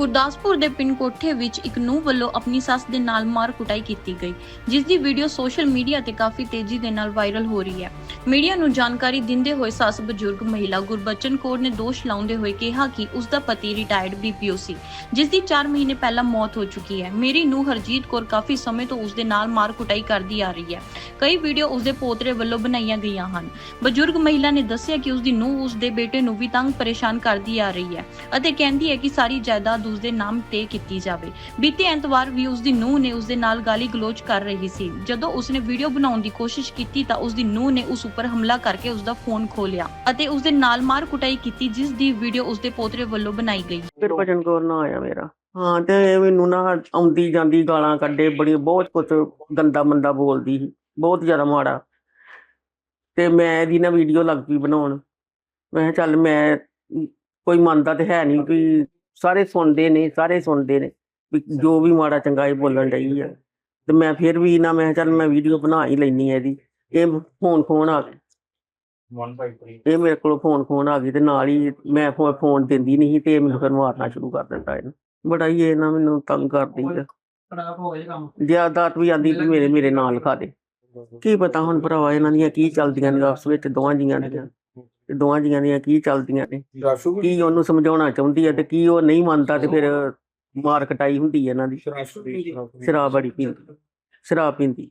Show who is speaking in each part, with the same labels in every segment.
Speaker 1: ਗੁਰਦਾਸਪੁਰ ਦੇ ਪਿੰਡ ਕੋਠੇ ਵਿੱਚ ਇੱਕ ਨੂੰ ਵੱਲੋਂ ਆਪਣੀ ਸੱਸ ਦੇ ਨਾਲ ਮਾਰ ਕੁਟਾਈ ਕੀਤੀ ਗਈ ਜਿਸ ਦੀ ਵੀਡੀਓ ਸੋਸ਼ਲ ਮੀਡੀਆ ਤੇ ਕਾਫੀ ਤੇਜ਼ੀ ਦੇ ਨਾਲ ਵਾਇਰਲ ਹੋ ਰਹੀ ਹੈ। ਮੀਡੀਆ ਨੂੰ ਜਾਣਕਾਰੀ ਦਿੰਦੇ ਹੋਏ ਸੱਸ ਬਜ਼ੁਰਗ ਮਹਿਲਾ ਗੁਰਬਚਨ ਕੌਰ ਨੇ ਦੋਸ਼ ਲਾਉਂਦੇ ਹੋਏ ਕਿਹਾ ਕਿ ਉਸ ਦਾ ਪਤੀ ਰਿਟਾਇਰਡ ਬੀਪੀਓ ਸੀ ਜਿਸ ਦੀ 4 ਮਹੀਨੇ ਪਹਿਲਾਂ ਮੌਤ ਹੋ ਚੁੱਕੀ ਹੈ। ਮੇਰੀ ਨੂੰਹ ਹਰਜੀਤ ਕੌਰ ਕਾਫੀ ਸਮੇਂ ਤੋਂ ਉਸ ਦੇ ਨਾਲ ਮਾਰ ਕੁਟਾਈ ਕਰਦੀ ਆ ਰਹੀ ਹੈ। ਕਈ ਵੀਡੀਓ ਉਸ ਦੇ ਪੋਤਰੇ ਵੱਲੋਂ ਬਣਾਈਆਂ ਗਈਆਂ ਹਨ। ਬਜ਼ੁਰਗ ਮਹਿਲਾ ਨੇ ਦੱਸਿਆ ਕਿ ਉਸ ਦੀ ਨੂੰਹ ਉਸ ਦੇ ਬੇਟੇ ਨੂੰ ਵੀ ਤੰਗ ਪਰੇਸ਼ਾਨ ਕਰਦੀ ਆ ਰਹੀ ਹੈ ਅਤੇ ਕਹਿੰਦੀ ਹੈ ਕਿ ਸਾਰੀ ਜਾਇਦਾਦ ਉਸ ਦੇ ਨਾਮ ਤੇ ਕੀਤੀ ਜਾਵੇ। ਬੀਤੇ ਐਤਵਾਰ ਵੀ ਉਸ ਦੀ ਨੂੰਹ ਨੇ ਉਸ ਦੇ ਨਾਲ ਗਾਲੀ ਗਲੋਚ ਕਰ ਰਹੀ ਸੀ। ਜਦੋਂ ਉਸਨੇ ਵੀਡੀਓ ਬਣਾਉਣ ਦੀ ਕੋਸ਼ਿਸ਼ ਕੀਤੀ ਤਾਂ ਉਸ ਦੀ ਨੂੰਹ ਨੇ ਉਸ ਉੱਪਰ ਹਮਲਾ ਕਰਕੇ ਉਸ ਦਾ ਫੋਨ ਖੋਲਿਆ ਅਤੇ ਉਸ ਦੇ ਨਾਲ ਮਾਰ ਕੁਟਾਈ ਕੀਤੀ, ਜਿਸ ਦੀ ਵੀਡੀਓ ਉਸ ਦੇ ਪੋਤਰੇ ਵੱਲੋਂ ਬਣਾਈ ਗਈ।
Speaker 2: ਫਿਰ ਭਜਨ ਕੌਰ ਨਾ ਆਇਆ ਮੇਰਾ। ਹਾਂ, ਤੇ ਇਹ ਮੈਨੂੰ ਨਾ ਆਉਂਦੀ ਜਾਂਦੀ ਗਾਲਾਂ ਕੱਢੇ, ਬੜੀ, ਬਹੁਤ ਕੁਝ ਗੰਦਾ ਮੰਦਾ ਬੋਲਦੀ ਸੀ, ਬਹੁਤ ਜ਼ਿਆਦਾ ਮਾੜਾ। ਤੇ ਮੈਂ ਇਹਦੀ ਨਾ ਵੀਡੀਓ ਲੱਗ ਪਈ ਬਣਾਉਣ। ਮੈਂ ਕਿਹਾ ਚੱਲ ਮੈਂ, ਕੋਈ ਮੰਨਦਾ ਤੇ ਹੈ ਨਹੀਂ ਵੀ ਸਾਰੇ ਸੁਣਦੇ ਨੇ, ਸਾਰੇ ਸੁਣਦੇ ਨੇ, ਵੀ ਜੋ ਵੀ ਮਾੜਾ ਚੰਗਾ ਇਹ ਬੋਲਣ ਡਈ ਆ। ਤੇ ਮੈਂ ਫਿਰ ਵੀ ਨਾ, ਮੈਂ ਕਿਹਾ ਚੱਲ ਮੈਂ ਵੀਡੀਓ ਬਣਾ ਹੀ ਲੈਣੀ ਹੈ ਇਹਦੀ। ਇਹ ਫੋਨ ਫੋਨ ਆ ਗਿਆ।
Speaker 3: 153
Speaker 2: ਇਹ ਮੇਰੇ ਕੋਲ ਫੋਨ ਫੋਨ ਆ ਗਈ ਤੇ ਨਾਲ ਹੀ ਮੈਂ ਫੋ- ਫੋਨ ਦਿੰਦੀ ਨਹੀਂ ਸੀ ਤੇ ਇਹ ਮੈਨੂੰ ਫਿਰ ਮਾਰਨਾ ਸ਼ੁਰੂ ਕਰ ਦਿੰਦਾ ਇਹਨੂੰ। ਬੜਾ ਹੀ ਇਹ ਨਾ ਮੈਨੂੰ ਤੰਗ ਕਰਦੀ ਹੈ
Speaker 3: ਖਰਾਬ ਹੋ ਗਿਆ ਕੰਮ।
Speaker 2: ਜ਼ਿਆਦਾਤ ਵੀ ਆਂਦੀ ਵੀ ਮੇਰੇ ਮੇਰੇ ਨਾਲ ਲਿਖਾ ਦੇ। ਕੀ ਪਤਾ ਹੁਣ ਭਰਾਵਾ ਇਹਨਾਂ ਦੀਆਂ ਕੀ ਚੱਲਦੀਆਂ ਨੇ ਆਪਸ ਵਿੱਚ ਦੋਵਾਂ ਜੀਆਂ ਦੀਆਂ। ਤੇ ਦੋਵਾਂ ਜੀਆਂ ਦੀਆਂ ਕੀ ਚੱਲਦੀਆਂ ਨੇ।
Speaker 3: ਰਾਸ਼ੂ ਵੀ
Speaker 2: ਕੀ ਉਹਨੂੰ ਸਮਝਾਉਣਾ ਚਾਹੁੰਦੀ ਹੈ ਤੇ ਕੀ ਉਹ ਨਹੀਂ ਮੰਨਦਾ ਤੇ ਫਿਰ ਮਾਰ ਕਟਾਈ ਹੁੰਦੀ ਹੈ ਇਹਨਾਂ ਦੀ। ਸ਼ਰਾਬ ਬੜੀ ਪੀਂਦੀ। ਸ਼ਰਾਬ ਪੀਂਦੀ।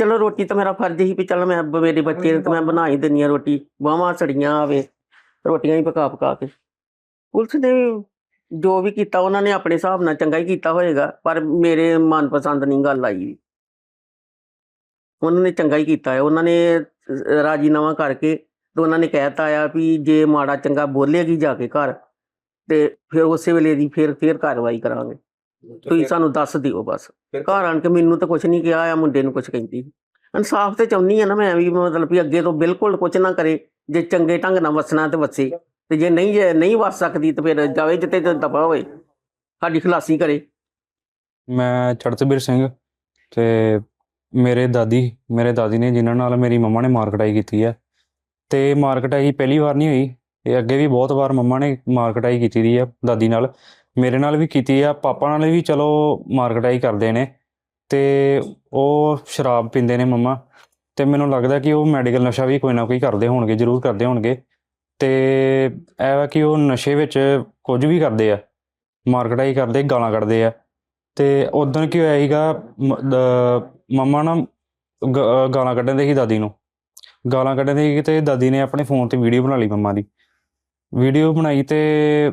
Speaker 2: ਚਲੋ ਰੋਟੀ ਤਾਂ ਮੇਰਾ ਫਰਜ਼ ਹੀ ਵੀ ਚਲ ਮੈਂ ਮੇਰੇ ਬੱਚੇ ਨੇ ਤਾਂ ਮੈਂ ਬਣਾ ਹੀ ਦਿੰਨੀ ਆ ਰੋਟੀ ਬਾਹਾਂ ਸੜੀਆਂ ਆਵੇ ਰੋਟੀਆਂ ਹੀ ਪਕਾ ਪਕਾ ਕੇ। ਪੁਲਿਸ ਨੇ ਜੋ ਵੀ ਕੀਤਾ ਉਹਨਾਂ ਨੇ ਆਪਣੇ ਹਿਸਾਬ ਨਾਲ ਚੰਗਾ ਹੀ ਕੀਤਾ ਹੋਏਗਾ ਪਰ ਮੇਰੇ ਮਨਪਸੰਦ ਨਹੀਂ ਗੱਲ ਆਈ। ਉਹਨਾਂ ਨੇ ਚੰਗਾ ਹੀ ਕੀਤਾ ਹੈ। ਉਹਨਾਂ ਨੇ ਰਾਜੀਨਾਮਾ ਕਰਕੇ ਤੇ ਉਹਨਾਂ ਨੇ ਕਹਿਤਾ ਆ ਵੀ ਜੇ ਮਾੜਾ ਚੰਗਾ ਬੋਲੇਗੀ ਜਾ ਕੇ ਘਰ ਤੇ ਫਿਰ ਉਸੇ ਵੇਲੇ ਦੀ ਫਿਰ ਫਿਰ ਕਾਰਵਾਈ ਕਰਾਂਗੇ। ਤੁਸੀਂ ਸਾਨੂੰ ਦੱਸ ਦਿਓ ਬਸ। ਘਰ ਆਣ ਕੇ ਮੈਨੂੰ ਤਾਂ ਕੁਝ ਨਹੀਂ ਕਿਹਾ ਆ ਮੁੰਡੇ ਨੂੰ ਕੁਝ ਕਹਿੰਦੀ। ਇਨਸਾਫ ਤੇ ਚਾਹੁੰਦੀ ਆ ਨਾ ਮੈਂ ਵੀ ਮਤਲਬ ਵੀ ਅੱਗੇ ਤੋਂ ਬਿਲਕੁਲ ਕੁਝ ਨਾ ਕਰੇ ਜੇ ਚੰਗੇ ਢੰਗ ਨਾਲ ਵਸਣਾ ਤੇ ਵਸੇ। ਤੇ ਜੇ ਨਹੀਂ ਜੇ ਨਹੀਂ ਵਸ ਸਕਦੀ ਤੇ ਫਿਰ ਜਾਵੇ ਜਿੱਤੇ ਤੇ ਦਫਾ ਹੋਏ ਸਾਡੀ ਖਲਾਸੀ ਕਰੇ।
Speaker 4: ਮੈਂ ਚੜਤਬੀਰ ਸਿੰਘ ਤੇ ਮੇਰੇ ਦਾਦੀ ਮੇਰੇ ਦਾਦੀ ਨੇ ਜਿਨ੍ਹਾਂ ਨਾਲ ਮੇਰੀ ਮੰਮਾ ਨੇ ਮਾਰ ਕਟਾਈ ਕੀਤੀ ਹੈ ਤੇ ਮਾਰ ਕਟਾਈ ਪਹਿਲੀ ਵਾਰ ਨਹੀਂ ਹੋਈ ਇਹ ਅੱਗੇ ਵੀ ਬਹੁਤ ਵਾਰ ਮੰਮਾ ਨੇ ਮਾਰ ਕਟਾਈ ਕੀਤੀ ਦੀ ਆ ਦਾਦੀ ਨਾਲ। ਮੇਰੇ ਨਾਲ ਵੀ ਕੀਤੀ ਆ, ਪਾਪਾ ਨਾਲ ਵੀ ਚਲੋ ਮਾਰਕਟਾਈ ਕਰਦੇ ਨੇ ਤੇ ਉਹ ਸ਼ਰਾਬ ਪੀਂਦੇ ਨੇ ਮੰਮਾ ਤੇ ਮੈਨੂੰ ਲੱਗਦਾ ਕਿ ਉਹ ਮੈਡੀਕਲ ਨਸ਼ਾ ਵੀ ਕੋਈ ਨਾ ਕੋਈ ਕਰਦੇ ਹੋਣਗੇ, ਜ਼ਰੂਰ ਕਰਦੇ ਹੋਣਗੇ ਤੇ ਇਹ ਵਾ ਕਿ ਉਹ ਨਸ਼ੇ ਵਿੱਚ ਕੁਝ ਵੀ ਕਰਦੇ ਆ ਮਾਰਕਟਾਈ ਕਰਦੇ, ਗਾਲਾਂ ਕੱਢਦੇ ਆ ਤੇ ਉਦੋਂ ਕੀ ਹੋਇਆ ਸੀਗਾ, ਮ- ਮੰਮਾ ਨਾ ਗ- ਗਾਲਾਂ ਕੱਢਣ ਦੇ ਸੀ ਦਾਦੀ ਨੂੰ, ਗਾਲਾਂ ਕੱਢਣ ਦੇ ਸੀ ਤੇ ਦਾਦੀ ਨੇ ਆਪਣੇ ਫੋਨ ਤੇ ਵੀਡੀਓ ਬਣਾ ਲਈ ਮੰਮਾ ਦੀ ਵੀਡੀਓ ਬਣਾਈ ਤੇ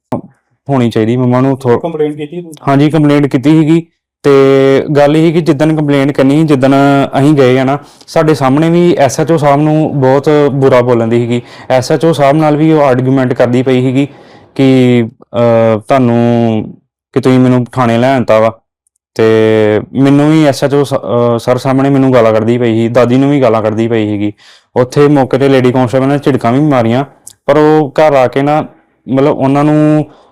Speaker 4: ਹੋਣੀ ਚਾਹੀਦੀ ਮੰਮਾ ਨੂੰ ਥੋ-
Speaker 3: ਕੰਪਲੇਂਟ ਕੀਤੀ ਤੂੰ
Speaker 4: ਹਾਂਜੀ ਕੰਪਲੇਂਟ ਕੀਤੀ ਸੀਗੀ। ਤੇ ਗੱਲ ਇਹ ਕਿ ਜਿੱਦਣ ਕੰਪਲੇਂਟ ਕਰਨੀ ਸੀ ਜਿੱਦਣ ਅਸੀਂ ਗਏ ਆ ਨਾ ਸਾਡੇ ਸਾਹਮਣੇ ਵੀ ਐਸਐਚਓ ਸਾਹਿਬ ਨੂੰ ਬਹੁਤ ਬੁਰਾ ਬੋਲਣ ਦੀ ਸੀਗੀ। ਐਸਐਚਓ ਸਾਹਿਬ ਨਾਲ ਵੀ ਉਹ ਆਰਗੂਮੈਂਟ ਕਰਦੀ ਪਈ ਸੀਗੀ ਕਿ ਅਹ, ਤੁਹਾਨੂੰ ਕਿ ਤੁਸੀਂ ਮੈਨੂੰ ਥਾਣੇ ਲੈ ਆਂਤਾ ਵਾ। ਤੇ ਮੈਨੂੰ ਵੀ ਐਸਐਚਓ ਸਰ ਸਾਹਮਣੇ ਮੈਨੂੰ ਗਾਲਾਂ ਕੱਢਦੀ ਪਈ ਸੀ ਦਾਦੀ ਨੂੰ ਵੀ ਗਾਲਾਂ ਕੱਢਦੀ ਪਈ ਸੀਗੀ। ਉੱਥੇ ਮੌਕੇ ਤੇ ਲੇਡੀ ਕਾਂਸਟੇਬਲ ਨੇ ਝਿੜਕਾਂ ਵੀ ਮਾਰੀਆਂ ਪਰ ਉਹ ਘਰ ਆ ਕੇ ਨਾ ਮਤਲਬ ਉਹਨਾਂ ਨੂੰ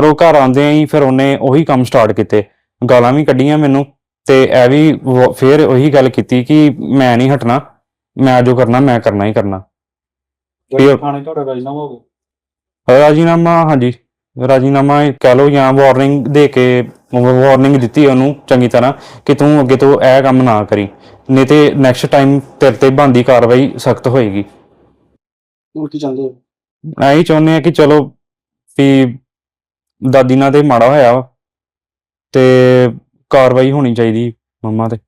Speaker 4: ਪਰ ਉਹ ਘਰ ਆਉਂਦੇ ਹੀ ਫਿਰ ਉਹਨੇ ਉਹੀ ਕੰਮ ਸਟਾਰਟ ਕੀਤੇ। ਗਾਲਾਂ ਵੀ ਕੱਢੀਆਂ ਮੈਨੂੰ ਤੇ ਇਹ ਵੀ ਫਿਰ ਉਹੀ ਗੱਲ ਕੀਤੀ ਕਿ ਮੈਂ ਨਹੀਂ ਹਟਣਾ ਮੈਂ ਜੋ ਕਰਨਾ ਮੈਂ ਕਰਨਾ ਹੀ ਕਰਨਾ।
Speaker 3: ਜਿਹੜੇ ਥਾਣੇ ਤੁਹਾਡਾ ਰਾਜਨਾਮਾ ਹੋ ਗਿਆ?
Speaker 4: ਰਾਜੀਨਾਮਾ ਹਾਂਜੀ। ਰਾਜੀਨਾਮਾ ਕਹਿ ਲਓ ਜਾਂ ਵਾਰਨਿੰਗ ਦੇ ਕੇ ਵਾਰਨਿੰਗ ਦਿੱਤੀ ਉਹਨੂੰ ਚੰਗੀ ਤਰ੍ਹਾਂ ਕਿ ਤੂੰ ਅੱਗੇ ਤੋਂ ਇਹ ਕੰਮ ਨਾ ਕਰੀ ਨਹੀਂ ਤੇ ਨੈਕਸਟ ਟਾਈਮ ਤੇਰੇ ਤੇ ਬਣਦੀ ਕਾਰਵਾਈ ਸਖਤ ਹੋਏਗੀ।
Speaker 3: ਹੁਣ ਕੀ ਚਾਹੁੰਦੇ ਹੋ?
Speaker 4: ਐਂ ਚਾਹੁੰਦੇ ਆ ਕਿ ਚਲੋ ਵੀ ਦਾਦੀ ਨਾਲ ਤੇ ਮਾੜਾ ਹੋਇਆ ਵਾ। ਤੇ ਕਾਰਵਾਈ ਹੋਣੀ ਚਾਹੀਦੀ ਮੰਮਾ ਤੇ।